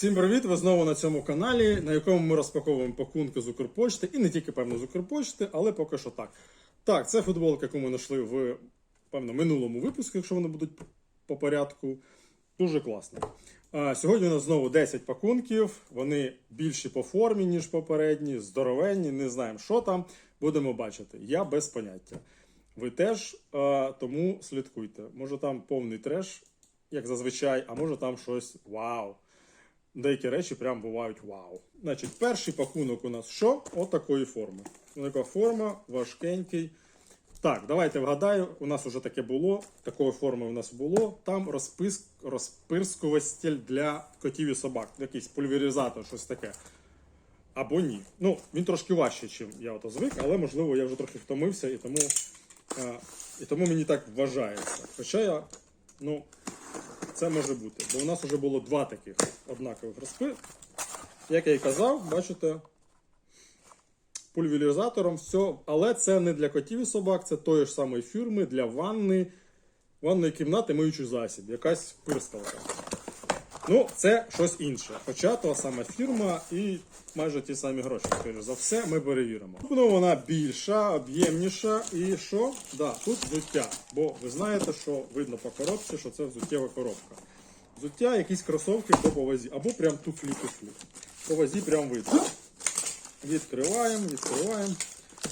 Всім привіт! Ви знову на цьому каналі, на якому ми розпаковуємо пакунки з Укрпочти і не тільки певно з Укрпочти, але поки що так. Так, це футболка, яку ми знайшли в певно минулому випуску, якщо вони будуть по порядку. Дуже класно. А, сьогодні у нас знову 10 пакунків. Вони більші по формі, ніж попередні, здоровенні, не знаємо, що там. Будемо бачити. Я без поняття. Ви теж, а, тому слідкуйте. Може там повний треш, як зазвичай, а може там щось вау. Деякі речі прям бувають вау. Значить, перший пакунок у нас що? Отакої форми. Така форма, важкенький. Так, давайте вгадаю, у нас вже таке було. Такої форми у нас було. Там розпис... розпирскуватель для котів і собак. Якийсь пульверизатор, щось таке. Або ні. Ну, він трошки важчий, ніж я ото звик, але можливо я вже трохи втомився і тому, е, і тому мені так вважається. Хоча я, ну, це може бути. Бо у нас вже було два таких однакових розпи. Як я і казав, бачите, пульверизатором все. Але це не для котів і собак, це тої ж самої фірми для ванни, ванної кімнати миючий засіб, якась пирскалка. Ну, це щось інше. Хоча та сама фірма і майже ті самі гроші. Скоріше за все, ми перевіримо. Ну, вона більша, об'ємніша. І що? Да, тут взуття. Бо ви знаєте, що видно по коробці, що це взуттєва коробка. Взуття, якісь кросовки по вазі, або прям туфлі-туфлі. По вазі прям видно. Відкриваємо, відкриваємо.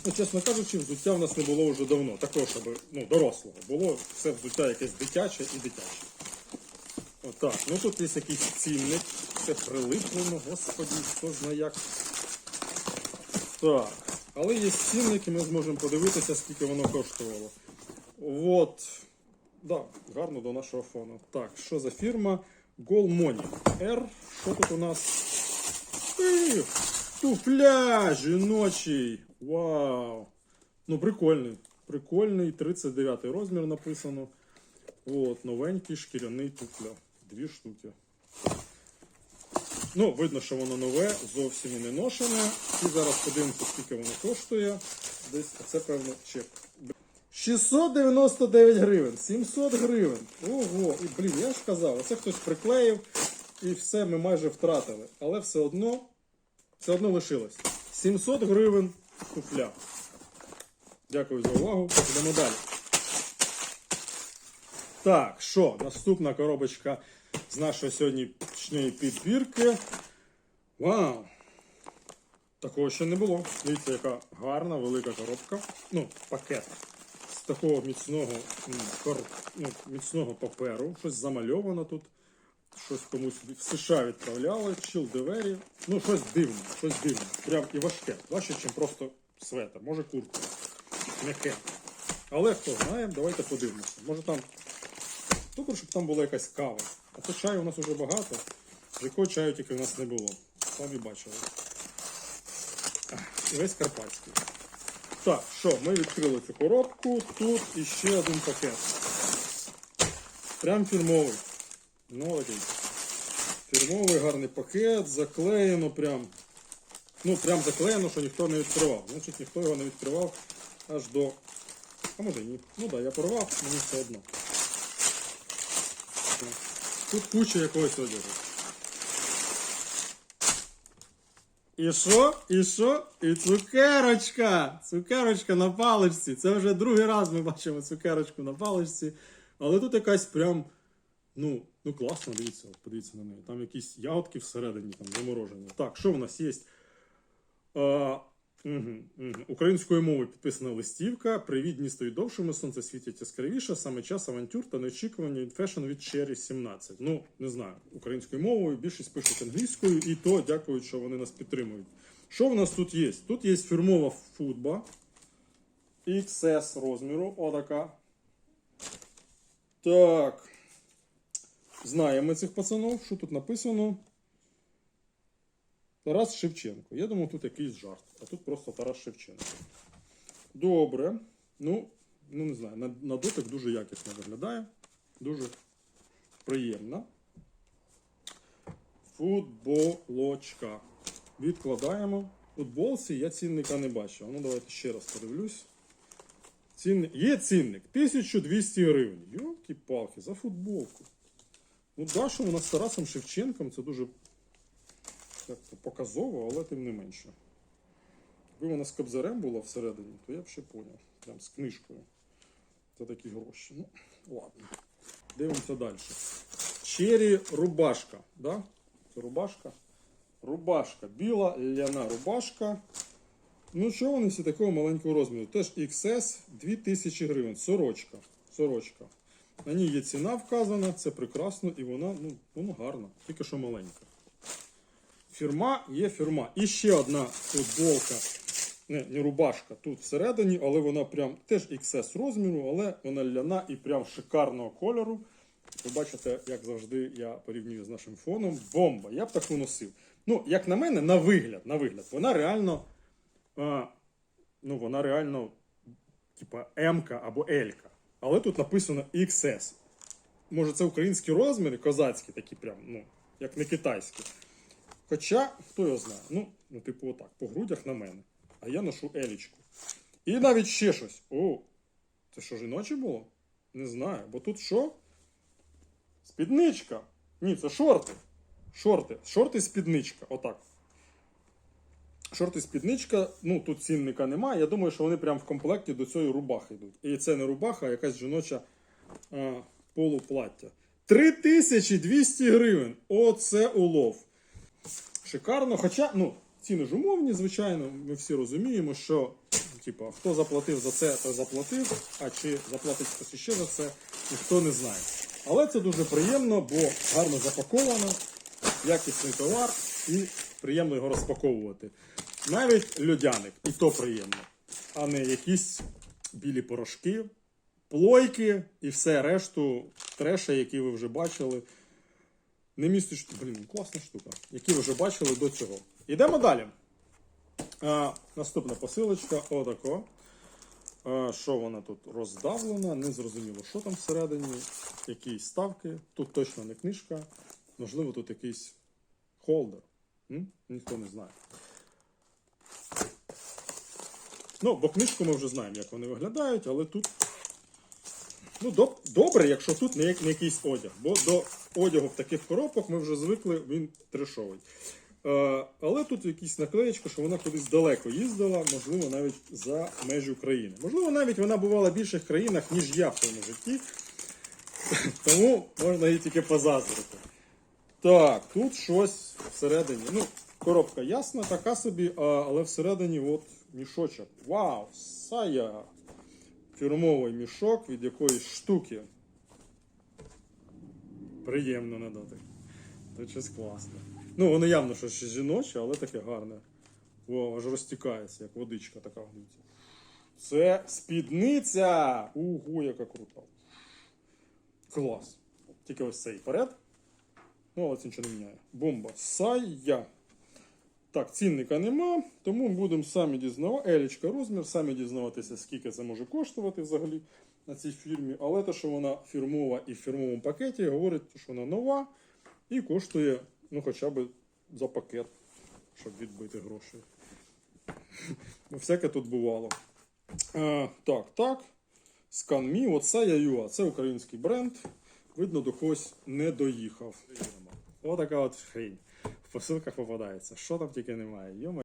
Ну, чесно кажучи, взуття в нас не було вже давно. Такого, щоб ну, дорослого. Було все взуття якесь дитяче і дитяче. Отак, ну тут є якийсь цінник. Це прилиплено, господі, хто знає як. Так. Але є цінники, ми зможемо подивитися, скільки воно коштувало. От. Да, гарно до нашого фону. Так, що за фірма? Голмоні R. Що тут у нас? Ех, туфля жіночий. Вау. Ну, прикольний. Прикольний. 39 розмір написано. От, новенький шкіряний туфля. Дві штуки. Ну, видно, що воно нове, зовсім і не ношене. І зараз подивимося, скільки воно коштує. Десь це, певно, чек. 699 гривень, 700 гривень. Ого, і блін, я ж казав, це хтось приклеїв і все ми майже втратили. Але все одно, все одно лишилось. 700 гривень туфля. Дякую за увагу. Йдемо далі. Так, що, наступна коробочка з нашої сьогоднішньої підбірки. Вау! Такого ще не було. Дивіться, яка гарна, велика коробка. Ну, пакет з такого міцного, ну, міцного паперу. Щось замальовано тут. Щось комусь в США відправляли, чил девері. Ну, щось дивне, щось дивне. Прям і важке. Важче, ніж просто светр. Може куртка. М'яке. Але хто знає, давайте подивимося. Може там Добре, щоб там була якась кава. А то чаю у нас вже багато. Якого чаю тільки в нас не було. Самі бачили. І весь карпатський. Так, що, ми відкрили цю коробку. Тут іще один пакет. Прям фірмовий. Ну, окей. Фірмовий гарний пакет, заклеєно прям. Ну, прям заклеєно, що ніхто не відкривав. Значить, ніхто його не відкривав аж до. А може ні. Ну так, да, я порвав, мені все одно. Тут куча якогось одягу. І що? І що? І цукерочка! Цукерочка на паличці. Це вже другий раз ми бачимо цукерочку на паличці. Але тут якась прям. Ну, ну класно, дивіться, подивіться на неї. Там якісь ягодки всередині там заморожені. Так, що в нас є? Українською мовою підписана листівка. Привіт, дні стають довшими, сонце світить яскравіше, саме час авантюр та неочікування від фешн від Cherry 17. Ну, не знаю, українською мовою, більшість пишуть англійською, і то дякують, що вони нас підтримують. Що в нас тут є? Тут є фірмова футба XS розміру. Отака. Так. Знаємо цих пацанов. Що тут написано? Тарас Шевченко. Я думав, тут якийсь жарт, а тут просто Тарас Шевченко. Добре. Ну, ну не знаю, на, на дотик дуже якісно виглядає. Дуже приємно. Футболочка. Відкладаємо. Футболці я цінника не бачу. Ну, давайте ще раз подивлюсь. Цінник. Є цінник 1200 гривень. Йолки-палки, за футболку. Ну, да, що вона з Тарасом Шевченком, це дуже як то показово, але тим не менше. Якби вона з кобзарем була всередині, то я б ще поняв. Прям з книжкою. Це такі гроші. Ну, ладно. Дивимося далі. Чері рубашка. Да? Це рубашка. Рубашка. Біла ляна рубашка. Ну, що вони всі такого маленького розміру? Теж XS 2000 гривень. Сорочка. Сорочка. На ній є ціна вказана, це прекрасно і вона, ну, вона гарна, тільки що маленька. Фірма є фірма. І ще одна футболка. Не, не рубашка тут всередині, але вона прям теж XS розміру, але вона ляна і прям шикарного кольору. Ви бачите, як завжди, я порівнюю з нашим фоном. Бомба! Я б таку носив. Ну, як на мене, на вигляд, на вигляд, вона реально. А, ну, вона реально, типа, М або L. Але тут написано XS. Може, це українські розміри, козацькі такі, прям, ну, як не китайські. Хоча, хто його знає, ну, ну, типу, отак, по грудях на мене. А я ношу елічку. І навіть ще щось. О, це що, жіноче було? Не знаю. Бо тут що? Спідничка. Ні, це шорти. Шорти. Шорти спідничка. Отак. Шорти спідничка, ну тут цінника немає. Я думаю, що вони прям в комплекті до цієї рубахи йдуть. І це не рубаха, а якась жіноча а, полуплаття. 3200 гривень. Оце улов. Шикарно. Хоча, ну, ціни ж умовні, звичайно, ми всі розуміємо, що типу, хто заплатив за це, то заплатив, а чи заплатить хтось іще за це, ніхто не знає. Але це дуже приємно, бо гарно запаковано, якісний товар і приємно його розпаковувати. Навіть льодяник, і то приємно, а не якісь білі порошки, плойки і все решту треша, які ви вже бачили. Не містить, блін, класна штука, які ви вже бачили до цього. Йдемо далі. А, наступна посилочка, отако. А, що вона тут роздавлена, не зрозуміло, що там всередині, які ставки. Тут точно не книжка. Можливо, тут якийсь холдер. М? Ніхто не знає. Ну, бо книжку ми вже знаємо, як вони виглядають, але тут. Ну, доб- добре, якщо тут не, як- не якийсь одяг. Бо до одягу в таких коробках ми вже звикли, він трешовий. Е, але тут якась наклеєчка, що вона кудись далеко їздила, можливо, навіть за межі України. Можливо, навіть вона бувала в більших країнах, ніж я в своєму житті. Тому можна їй тільки позаздрити. Так, тут щось всередині. Ну, коробка ясна, така собі, але всередині от мішочок. Вау! Сая! Фірмовий мішок від якоїсь штуки. Приємно на дотик. Це щось класне. Ну, воно явно щось ще жіноче, але таке гарне. О, аж розтікається, як водичка така. дивіться. Це спідниця! Ого, яка крута. Клас. Тільки ось цей перед. Ну, але це нічого не міняє. Бомба. Сая. Так, цінника нема, тому будемо самі дізнавати. Елічка розмір, самі дізнаватися, скільки це може коштувати взагалі на цій фірмі. Але те, що вона фірмова і в фірмовому пакеті, говорить, що вона нова і коштує ну, хоча б за пакет, щоб відбити гроші. Ну, всяке тут бувало. Е, так, так. ScanMe, от Saya.ua, це український бренд. Видно, до когось не доїхав. Отака от хрень. Посилках попадається. Що там тільки немає. Йома.